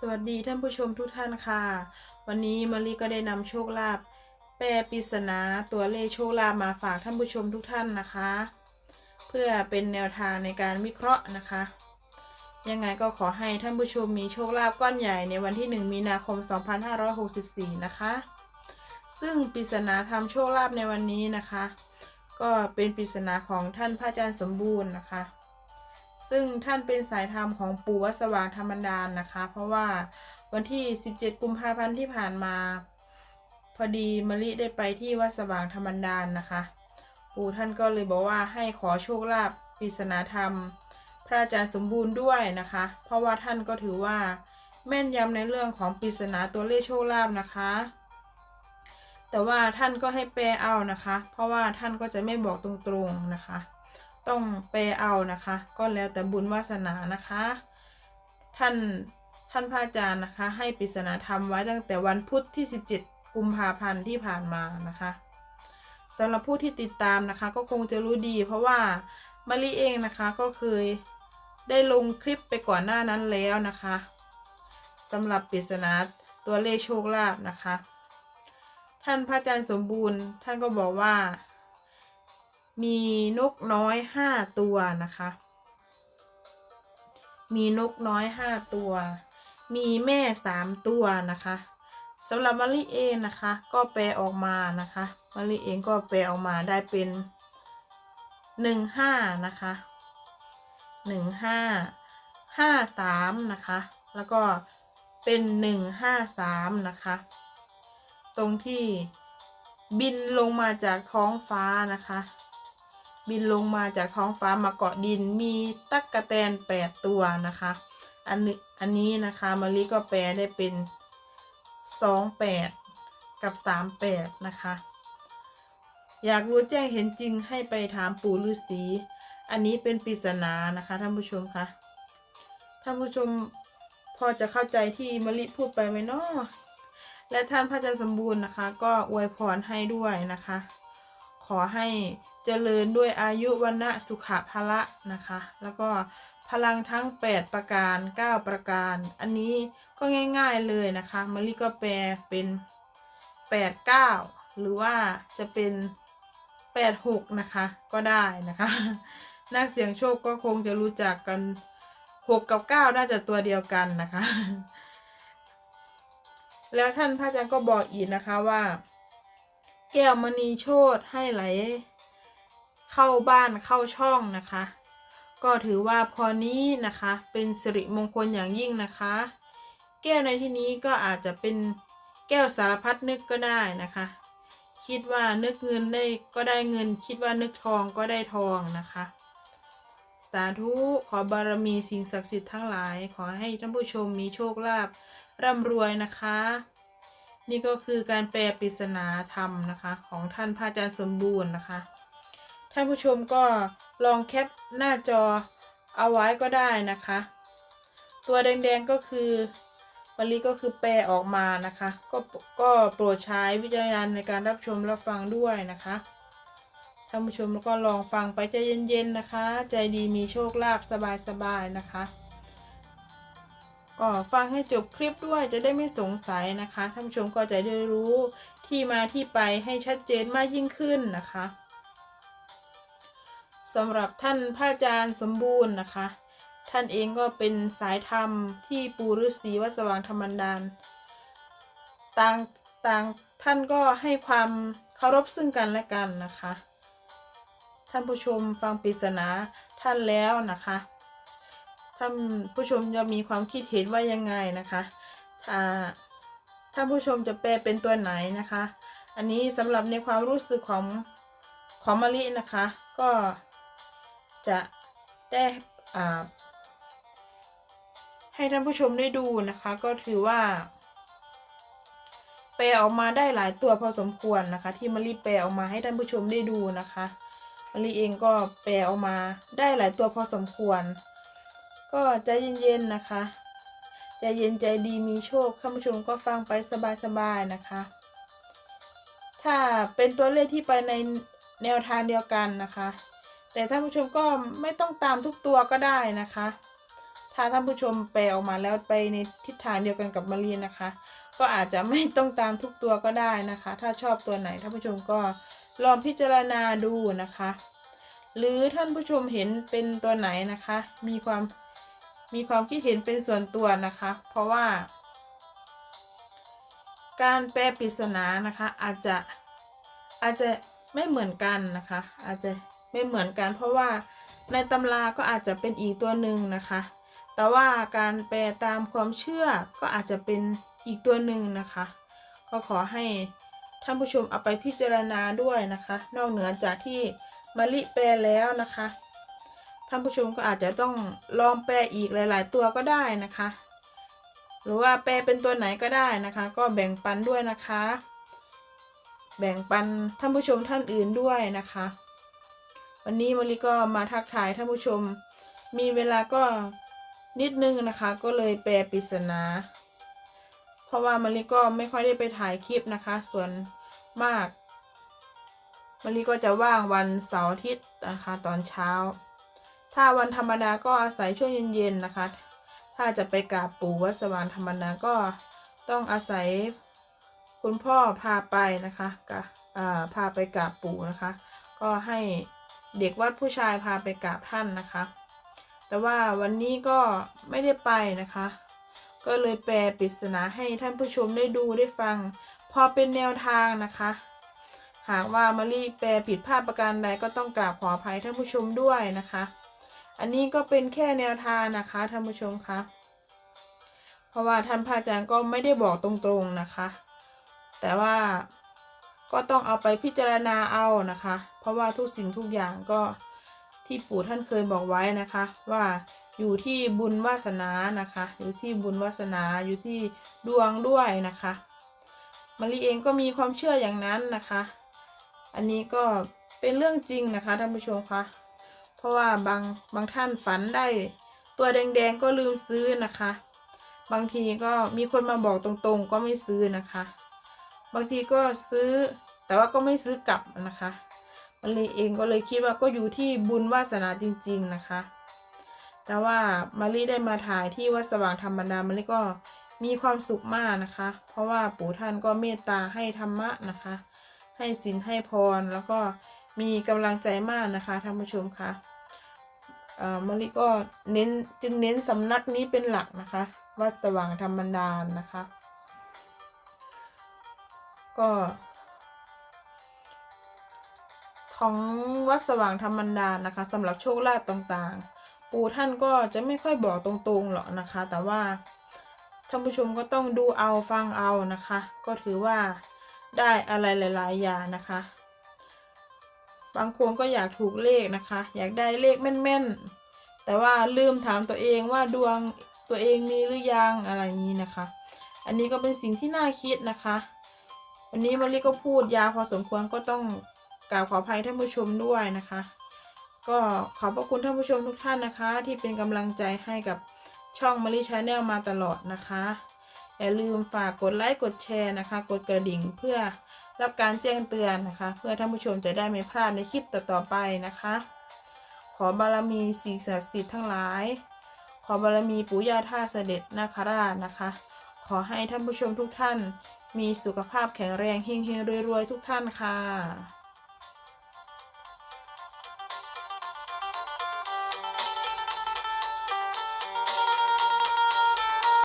สวัสดีท่านผู้ชมทุกท่านค่ะ วันนี้มารีก็ได้นำโชคลาภแปลปริศนาตัวเลขโชคลาภมาฝากท่านผู้ชมทุกท่านนะคะ เพื่อเป็นแนวทางในการวิเคราะห์นะคะ ยังไงก็ขอให้ท่านผู้ชมมีโชคลาภก้อนใหญ่ในวันที่ 1 มีนาคม 2564 นะคะ ซึ่งปริศนาทำโชคลาภในวันนี้นะคะ ก็เป็นปริศนาของท่านพระอาจารย์สมบูรณ์นะคะ ซึ่งท่านเป็นสายธรรมของปู่วัดสว่างธรรมดานนะคะ เพราะว่าวันที่ 17 กุมภาพันธ์ที่ผ่านมา พอดีมะลิได้ไปที่วัดสว่างธรรมดานนะคะ ปู่ท่านก็เลยบอกว่าให้ขอโชคลาภปริศนาธรรม พระอาจารย์สมบูรณ์ด้วยนะคะ เพราะว่าท่านก็ถือว่าแม่นยำในเรื่องของปริศนาตัวเลขโชคลาภนะคะ แต่ว่าท่านก็ให้แปลเอานะคะ เพราะว่าท่านก็จะไม่บอกตรงๆนะคะ ต้องแปเอานะคะ ก็แล้วแต่บุญวาสนานะคะ ท่านท่านพระอาจารย์นะคะ ให้ปริศนาธรรมไว้ตั้งแต่วันพุธที่ 17 กุมภาพันธ์ที่ผ่านมานะคะสำหรับผู้ที่ติดตามนะคะ ก็คงจะรู้ดี เพราะว่ามะลิเองนะคะก็เคยได้ลงคลิปไปก่อนหน้านั้นแล้วนะคะสำหรับปริศนาตัวเลขโชคลาภนะคะ ท่านพระอาจารย์สมบูรณ์ ท่านก็บอกว่า มีนกน้อยห้าตัวนะคะ มีนกน้อยห้าตัว มีแม่สามตัวนะคะสำหรับมะลิเองนะคะ ก็แปลออกมานะคะมะลิเองก็แปลออกมาได้เป็นหนึ่งห้านะคะหนึ่งห้าห้าสามนะคะ แล้วก็เป็นหนึ่งห้าสามนะคะ ตรงที่บินลงมาจากท้องฟ้านะคะ บินลงมาจากท้องฟ้ามาเกาะดิน มีตั๊กกะแตนแปดตัวนะคะ อันนี้อันนี้นะคะมารีก็แปลได้เป็นสองแปดกับสามแปดนะคะ อยากรู้แจ้งเห็นจริงให้ไปถามปู่ฤาษีอันนี้เป็นปริศนานะคะท่านผู้ชมคะท่านผู้ชมพอจะเข้าใจที่มะลิพูดไปไหมเนาะและท่านพระอาจารย์สมบูรณ์นะคะ ก็อวยพรให้ด้วยนะคะ ขอให้ เจริญด้วยอายุวันนะสุขภละนะคะ แล้วก็พลังทั้ง 8 ประการ 9 ประการ อันนี้ก็ง่าย ๆเลยนะคะมะลิก็แปลเป็น 8 9 หรือว่าจะเป็น 8 6 นะคะ ก็ได้นะคะ นักเสี่ยงโชคก็คงจะรู้จักกัน 6 กับ 9 น่าจะตัวเดียวกันนะคะ แล้วท่านพระอาจารย์ก็บอกอีกนะคะว่า แก้วมณีโชตให้ไหล เข้าบ้านเข้าช่องนะคะ ก็ถือว่าพอนี้นะคะ เป็นสิริมงคลอย่างยิ่งนะคะ แก้วในที่นี้ก็อาจจะเป็นแก้วสารพัดนึกก็ได้นะคะ คิดว่านึกเงินได้ก็ได้เงิน คิดว่านึกทองก็ได้ทองนะคะสาธุขอบารมีสิ่งศักดิ์สิทธิ์ทั้งหลาย ขอให้ท่านผู้ชมมีโชคลาภร่ำรวยนะคะ นี่ก็คือการแปลปริศนาธรรมนะคะ ของท่านพระอาจารย์สมบูรณ์นะคะ ท่านผู้ชมก็ลองแคปหน้าจอเอาไว้ก็ได้นะคะ ตัวแดงๆก็คือมะลิก็คือแปลออกมานะคะ ก็ก็โปรดใช้วิจารณญาณในการรับชมรับฟังด้วยนะคะท่านผู้ชมก็ลองฟังไปใจเย็นๆนะคะ ใจดีมีโชคลาภสบายๆนะคะก็ฟังให้จบคลิปด้วยจะได้ไม่สงสัยนะคะท่านผู้ชมก็จะได้รู้ที่มาที่ไปให้ชัดเจนมากยิ่งขึ้นนะคะ สำหรับท่านพระอาจารย์สมบูรณ์นะคะ ท่านเองก็เป็นสายธรรมที่ปูฤาษีวัดสว่างธรรมดานต่างต่างท่านก็ให้ความเคารพซึ่งกันและกันนะคะ ท่านผู้ชมฟังปริศนาท่านแล้วนะคะ ท่านผู้ชมจะมีความคิดเห็นว่ายังไงนะคะถ้าท่านผู้ชมจะแปลเป็นตัวไหนนะคะ อันนี้สำหรับในความรู้สึกของของมะลินะคะ ก็ จะได้ให้ท่านผู้ชมได้ดูนะคะ ก็ถือว่า แปลออกมาได้หลายตัวพอสมควรนะคะ ที่มะลิแปลออกมาให้ท่านผู้ชมได้ดูนะคะมะลิเองก็แปลออกมาได้หลายตัวพอสมควร ก็ใจเย็นๆนะคะใจเย็นใจดีมีโชคท่านผู้ชมก็ฟังไปสบายๆนะคะ ถ้าเป็นตัวเลขที่ไปในแนวทางเดียวกันนะคะ แต่ท่านผู้ชมก็ไม่ต้องตามทุกตัวก็ได้นะคะ ถ้าท่านผู้ชมแปลออกมาแล้วไปในทิศทางเดียวกันกับมารีนะคะ ก็อาจจะไม่ต้องตามทุกตัวก็ได้นะคะ ถ้าชอบตัวไหนท่านผู้ชมก็ลองพิจารณาดูนะคะ หรือท่านผู้ชมเห็นเป็นตัวไหนนะคะ มีความมีความคิดเห็นเป็นส่วนตัวนะคะ เพราะว่า การแปลปริศนานะคะ อาจจะอาจจะไม่เหมือนกันนะคะ อาจจะ ไม่เหมือนกันเพราะว่าในตำราก็อาจจะเป็นอีกตัวหนึ่งนะคะ แต่ว่าการแปลตามความเชื่อก็อาจจะเป็นอีกตัวหนึ่งนะคะ ก็ขอให้ท่านผู้ชมเอาไปพิจารณาด้วยนะคะ นอกเหนือจากที่มะลิแปลแล้วนะคะ ท่านผู้ชมก็อาจจะต้องลองแปลอีกหลาย ๆ ตัวก็ได้นะคะ หรือว่าแปลเป็นตัวไหนก็ได้นะคะ ก็แบ่งปันด้วยนะคะ แบ่งปันท่านผู้ชมท่านอื่นด้วยนะคะ วันนี้มะลิก็มาทักทายท่านผู้ชม มีเวลาก็นิดนึงนะคะ ก็เลยแปลปริศนา เพราะว่ามะลิก็ไม่ค่อยได้ไปถ่ายคลิปนะคะ ส่วนมากมะลิก็จะว่างวันเสาร์อาทิตย์นะคะตอนเช้า ถ้าวันธรรมดาก็อาศัยช่วงเย็นๆนะคะ ถ้าจะไปกราบปู่วัดสว่างธรรมดาก็ต้องอาศัยคุณพ่อพาไปนะคะกะพาไปกราบปู่นะคะ ก็ให้ เด็กวัดผู้ชายพาไปกราบท่านนะคะ แต่ว่าวันนี้ก็ไม่ได้ไปนะคะ ก็เลยแปลปริศนาให้ท่านผู้ชมได้ดูได้ฟัง พอเป็นแนวทางนะคะ หากว่ามารีแปลผิดพลาดประการใดก็ต้องกราบขออภัยท่านผู้ชมด้วยนะคะ อันนี้ก็เป็นแค่แนวทางนะคะท่านผู้ชมคะเพราะว่าท่านพระอาจารย์ก็ไม่ได้บอกตรงๆนะคะ แต่ว่า ก็ต้องเอาไปพิจารณาเอานะคะ เพราะว่าทุกสิ่งทุกอย่างก็ที่ปู่ท่านเคยบอกไว้นะคะ ว่าอยู่ที่บุญวาสนานะคะ อยู่ที่บุญวาสนาอยู่ที่ดวงด้วยนะคะมารีเองก็มีความเชื่ออย่างนั้นนะคะ อันนี้ก็เป็นเรื่องจริงนะคะท่านผู้ชมคะเพราะว่าบางบางท่านฝันได้ตัวแดงๆก็ลืมซื้อนะคะ บางทีก็มีคนมาบอกตรงๆ ก็ไม่ซื้อนะคะ บางทีก็ซื้อ แต่ว่าก็ไม่ซื้อกลับนะคะมันเลยเองก็เลยคิดว่าก็อยู่ที่บุญวาสนาจริง ๆนะคะ แต่ว่ามารีได้มาถ่ายที่วัดสว่างธรรมดามารีก็มีความสุขมากนะคะ เพราะว่าปู่ท่านก็เมตตาให้ธรรมะนะคะ ให้ศีลให้พรแล้วก็มีกำลังใจมากนะคะท่านผู้ชมคะเอ่อมารีก็เน้นจึงเน้นสำนักนี้เป็นหลักนะคะ วัดสว่างธรรมดานะคะ ก็ของวัดสว่างธรรมดานะคะสำหรับโชคลาภต่างๆ ปู่ท่านก็จะไม่ค่อยบอกตรงๆหรอกนะคะ แต่ว่าท่านผู้ชมก็ต้องดูเอาฟังเอานะคะ ก็ถือว่าได้อะไรหลาย ๆ อย่างนะคะ บางคนก็อยากถูกเลขนะคะ อยากได้เลขแม่นๆ แต่ว่าลืมถามตัวเองว่าดวงตัวเองมีหรือยังอะไรนี้นะคะ อันนี้ก็เป็นสิ่งที่น่าคิดนะคะ วันนี้มารีก็พูดยาวพอสมควรก็ต้องกราบขออภัยท่านผู้ชมด้วยนะคะ ก็ขอบพระคุณท่านผู้ชมทุกท่านนะคะ ที่เป็นกำลังใจให้กับช่องมารีชาแนลมาตลอดนะคะอย่าลืมฝากกดไลค์กดแชร์นะคะ กดกระดิ่งเพื่อรับการแจ้งเตือนนะคะ เพื่อท่านผู้ชมจะได้ไม่พลาดในคลิปต่อๆไปนะคะ ขอบารมีสิ่งศักดิ์สิทธิ์ทั้งหลาย ขอบารมีปู่ย่าท่าเสด็จนาคราชนะคะ ขอให้ท่านผู้ชมทุกท่าน มีสุขภาพแข็งแรงเฮงๆรวยๆ ทุกท่านค่ะ